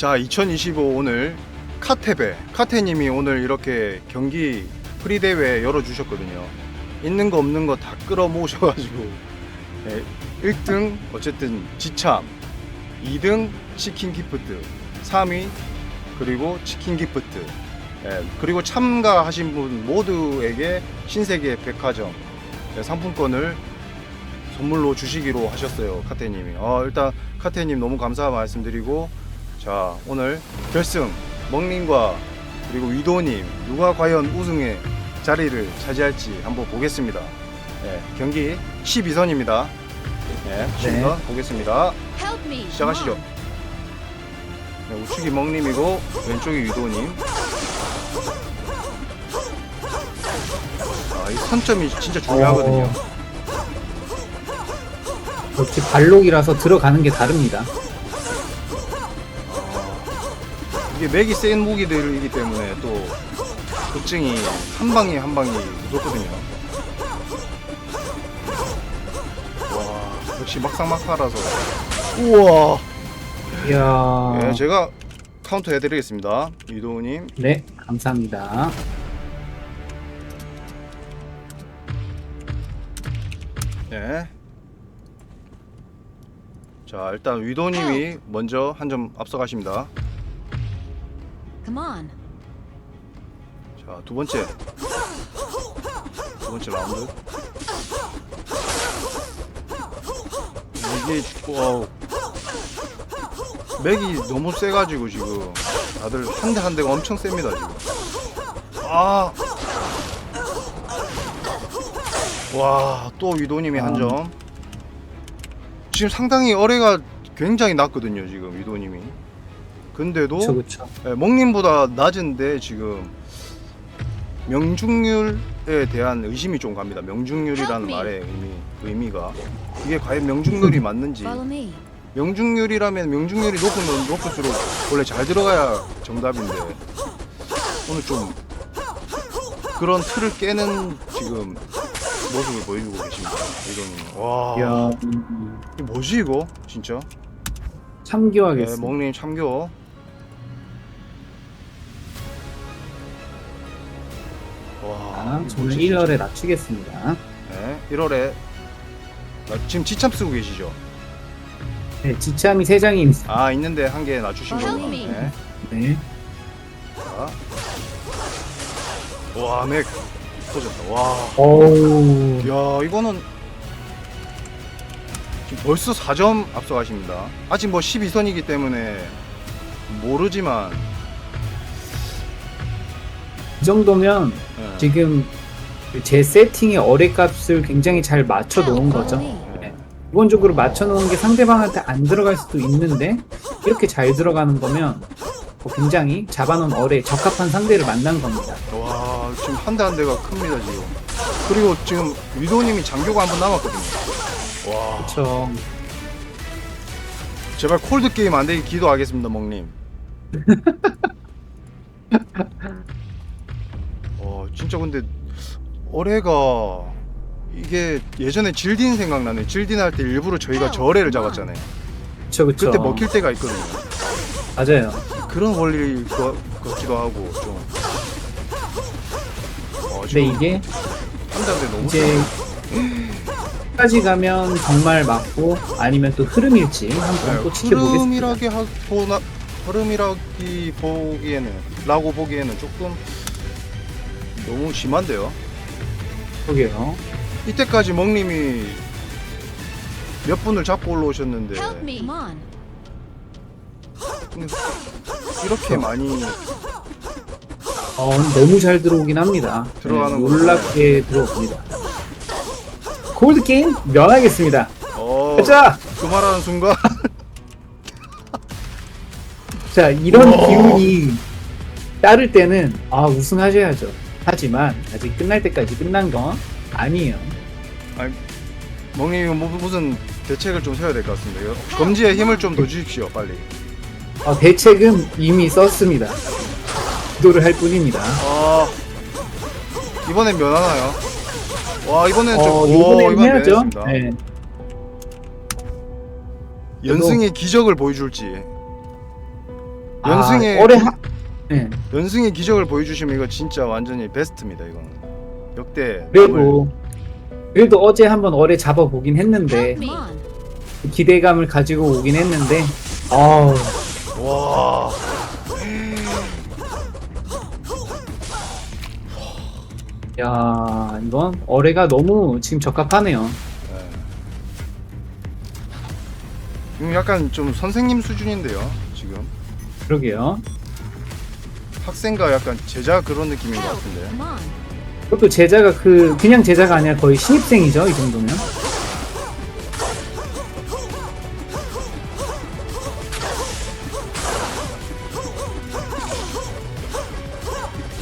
자, 2025 오늘 카테베 카테님이 오늘 이렇게 경기 프리 대회 열어주셨거든요. 있는 거 없는 거 다 끌어 모으셔가지고 예, 1등 어쨌든 지참, 2등 치킨 기프트, 3위 그리고 치킨 기프트, 예, 그리고 참가하신 분 모두에게 신세계 백화점 예, 상품권을 선물로 주시기로 하셨어요 카테님이. 어, 일단 카테님 너무 감사 말씀드리고 자 오늘 결승 먹님과 그리고 위도님 누가 과연 우승의 자리를 차지할지 한번 보겠습니다. 네, 경기 12선입니다. 네, 12선 보겠습니다. 시작하시죠. 네, 우측이 먹님이고 왼쪽이 위도님. 아, 이 선점이 진짜 중요하거든요. 어. 역시 발록이라서 들어가는 게 다릅니다. 이게 맥이 센 무기들이기 때문에 또 특징이 한 방에 한 방이 무섭거든요. 와 역시 막상 막하라서 우와 이야. 예, 제가 카운터 해드리겠습니다 유도우님 네, 감사합니다. 예. 자 일단 위도님이 먼저 한 점 앞서가십니다 Come on. 자 두 번째. 두 번째 라운드. 이게 어 맥이 너무 세가지고 지금. 다들 한 대 한 대가 엄청 셉니다 지금. 아 와 또 위도님이 아. 한 점. 지금 상당히 어뢰가 굉장히 낮거든요 지금 위도님이 근데도 그쵸, 그쵸. 예, 먹님보다 낮은데 지금 명중률에 대한 의심이 좀 갑니다. 명중률이라는. 말의 의미, 의미가 이게 과연 명중률이 맞는지 Follow me. 명중률이라면 명중률이 높으면 높을수록 원래 잘 들어가야 정답인데 오늘 좀 그런 틀을 깨는 지금 모습을 보여주고 계십니다. 이동님. 와, 이야. 음, 이게 뭐지 이거 진짜? 네, 참교하겠습니다. 먹님 참교. 자, 이게 저는 뭐지, 1월에 낮추겠습니다. 네, 1월에 지금 지참 쓰고 계시죠? 네, 지참이 3장이 있습니다. 아 있는데 한 개 낮추신 어, 거구나. 형님. 네. 네. 자. 와, 맥 터졌다. 와, 어우. 야 이거는 지금 벌써 4점 앞서가십니다. 아직 뭐 12선이기 때문에 모르지만 이 정도면 예. 지금 제 세팅의 어뢰 값을 굉장히 잘 맞춰 놓은 Help, 거죠. follow me. 예. 기본적으로 맞춰 놓은 게 상대방한테 안 들어갈 수도 있는데 이렇게 잘 들어가는 거면 뭐 굉장히 잡아놓은 어뢰에 적합한 상대를 만난 겁니다. 와 지금 한 대 한 대가 큽니다 지금. 그리고 지금 위도님이 장교가 한 번 남았거든요. 와 그렇죠. 제발 콜드 게임 안 되게 기도하겠습니다, 먹님. 어, 진짜 근데 어뢰가 이게 예전에 질딘 생각나네. 질딘 할 때 일부러 저희가 저 어뢰를 잡았잖아요. 그렇죠, 그렇죠. 그때 먹힐 때가 있거든요. 맞아요. 그런 원리일 것 같기도 하고 좀. 어, 근데 지금 이게 한대한대 너무 이제 까지 가면 정말 맞고 아니면 또 흐름일지 한번 또 지켜보겠습니다. 흐름이라기 하, 보나 흐름이라기 보기에는 라고 보기에는 조금 너무 심한데요. 보게요. 이때까지 먹님이 몇 분을 잡고 올라오셨는데 Help me. Come on. 근데 이렇게 많이 어, 너무 잘 들어오긴 합니다. 들어가는 네. 놀랍게 들어옵니다. 골드 게임 면하겠습니다. 어, 가자. 그 말하는 순간 자 이런 우와. 기운이 따를 때는 아 우승하셔야죠. 하지만 아직 끝날 때까지 끝난 건 아니에요. 먹님이 뭐, 무슨 대책을 좀 세워야 될 것 같습니다. 이거 검지에 힘을 좀 더 주십시오, 빨리. 어, 대책은 이미 썼습니다. 기도를 할 뿐입니다. 아 이번엔 면하나요? 와 이번엔 좀 어, 오, 이번엔 이번엔 해야죠. 면했습니다. 네. 연승의 기적을 보여줄지 연승의 아, 올해 하... 네. 연승의 기적을 보여주시면 이거 진짜 완전히 베스트입니다. 이거는 역대 그래도 그래도 어제 한번 어뢰 잡아 보긴 했는데 Help me. 네. 기대감을 가지고 오긴 했는데 어우 남을- 와야 이건 어뢰가 너무 지금 적합하네요. 네. 지금 약간 좀 선생님 수준인데요. 지금 그러게요. 학생과 약간 제자 그런 느낌인 것. 같은데. 그것도 제자가 그 그냥 제자가 아니라 거의 신입생이죠 이 정도면.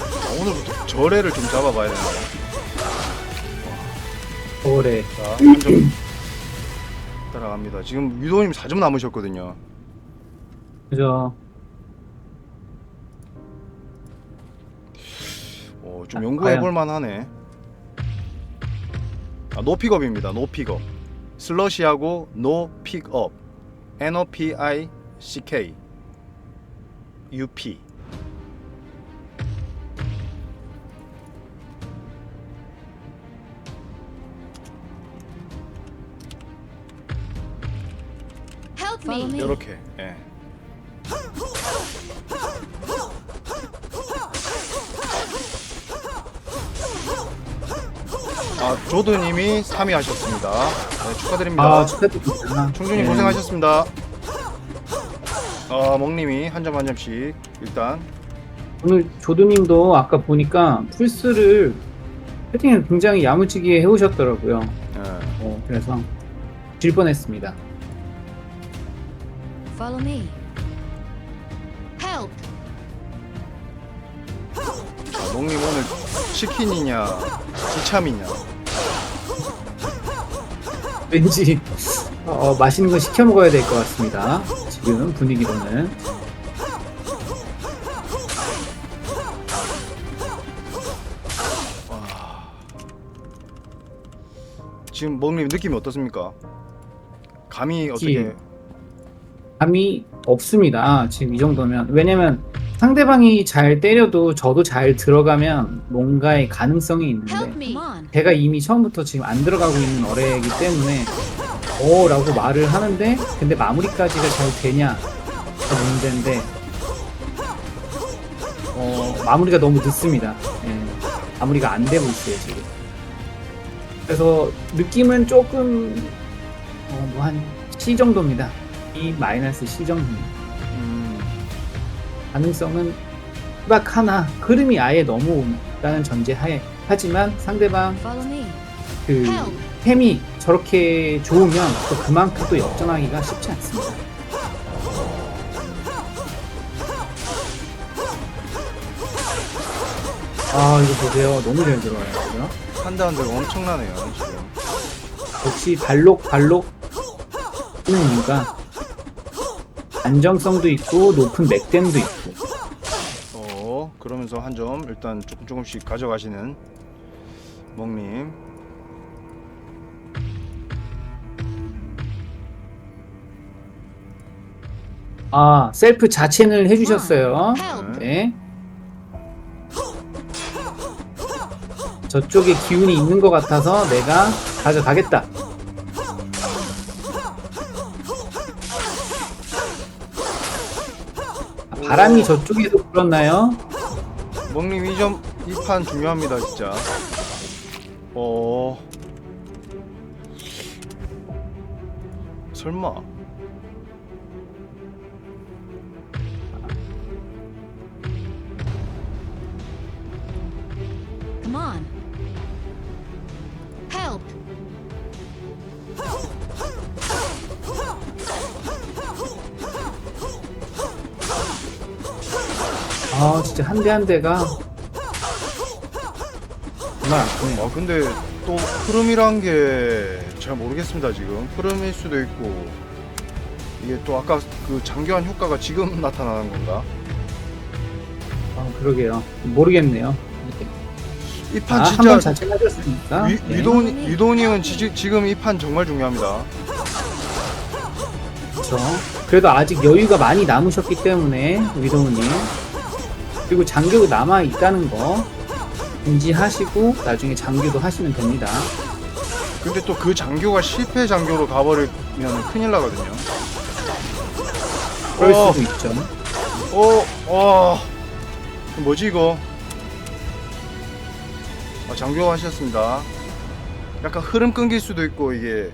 아, 오늘부터 절애를 좀 잡아봐야 되나. 자, 한점 따라갑니다. 지금 유도님 4점 남으셨거든요. 그죠. 어, 좀 아, 연구해 볼 만하네. 아, 노픽업입니다. 노픽업. 슬러시하고 노픽업. N O P I C K U P. Help me. 이렇게. 예. 아, 조드님이 3위 하셨습니다. 네, 축하드립니다. 아 축하드립니다. 총준님 네. 고생하셨습니다. 아, 멍님이 한 점 한 점씩 일단 오늘 조두님도 아까 보니까 풀스를 세팅을 굉장히 야무지게 해오셨더라고요. 예. 어, 그래서 질 뻔했습니다. Follow me. Help. 아, 멍님 오늘 치킨이냐 지참이냐 왠지 어, 맛있는 거 시켜 먹어야 될 것 같습니다. 지금 분위기로는 지금 멍님 느낌이 어떻습니까? 감이 어떻게 감이 없습니다. 지금 이 정도면 왜냐면 상대방이 잘 때려도 저도 잘 들어가면 뭔가의 가능성이 있는데. 제가 이미 처음부터 지금 안 들어가고 있는 어뢰이기 때문에 오 라고 말을 하는데 근데 마무리까지가 잘 되냐가 문제인데 어, 마무리가 너무 늦습니다. 예, 마무리가 안 되고 있어요 지금. 그래서 느낌은 조금 어, 뭐한 C 정도입니다. E 마이너스 C 정도입니다. 음, 가능성은 딱 하나 흐름이 아예 넘어온다는 전제하에 하지만 상대방. 그. 템이 저렇게 좋으면 또 그만큼 또 역전하기가 쉽지 않습니다. 아 이거 보세요 너무 잘 들어와요 그죠? 한대 한 대가 엄청나네요 지금 역시 발록 발록 하는 이유가 안정성도 있고 높은 맥댐도 있고 한 점 일단 조금 조금씩 가져가시는 멍님. 아 셀프 자체를 해주셨어요. Help. 네. 저쪽에 기운이 있는 것 같아서 내가 가져가겠다. 아, 바람이 저쪽에서 불었나요? 멍님 2점 2판 중요합니다 진짜. 어. 설마 아 진짜 한 대 한 대가 정말 아프네요 아 근데 또 흐름이란 게 잘 모르겠습니다 지금 흐름일 수도 있고 이게 또 아까 그 장기환 효과가 지금 나타나는 건가? 아, 그러게요 모르겠네요 이 판 아, 진짜 한번 자체하셨으니까 위, 네. 위도니, 위도니은 지, 지금 이 판 정말 중요합니다. 그렇죠. 그래도 아직 여유가 많이 남으셨기 때문에 위도우님 그리고 장교도 남아 있다는 거 인지하시고 나중에 장교도 하시면 됩니다. 근데 또 그 장교가 실패 장교로 가버리면 큰일 나거든요. 그럴 어. 수도 있죠. 어, 와, 뭐지 이거? 아, 장교 하셨습니다. 약간 흐름 끊길 수도 있고 이게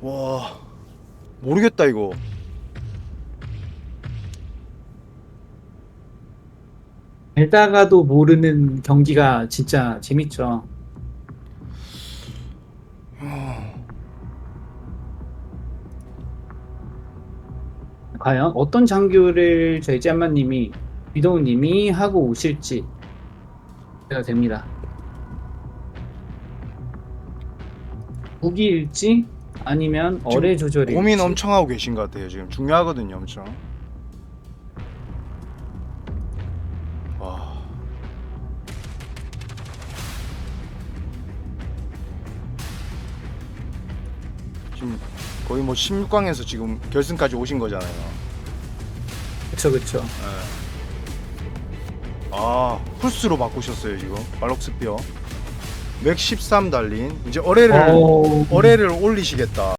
와 모르겠다 이거. 알다가도 모르는 경기가 진짜 재밌죠. 과연 어떤 장교를 저희 짬마님이 위도우님이 하고 오실지 기대가 됩니다. 무기일지 아니면 어뢰 조절일지 고민 엄청 하고 계신 것 같아요 지금 중요하거든요 엄청. 지금 거의 뭐 16강에서 지금 결승까지 오신 거잖아요. 그쵸 그쵸. 아 풀스로 바꾸셨어요 지금. 말록스피어. 맥 13 달린. 이제 어뢰를 어... 어뢰를 올리시겠다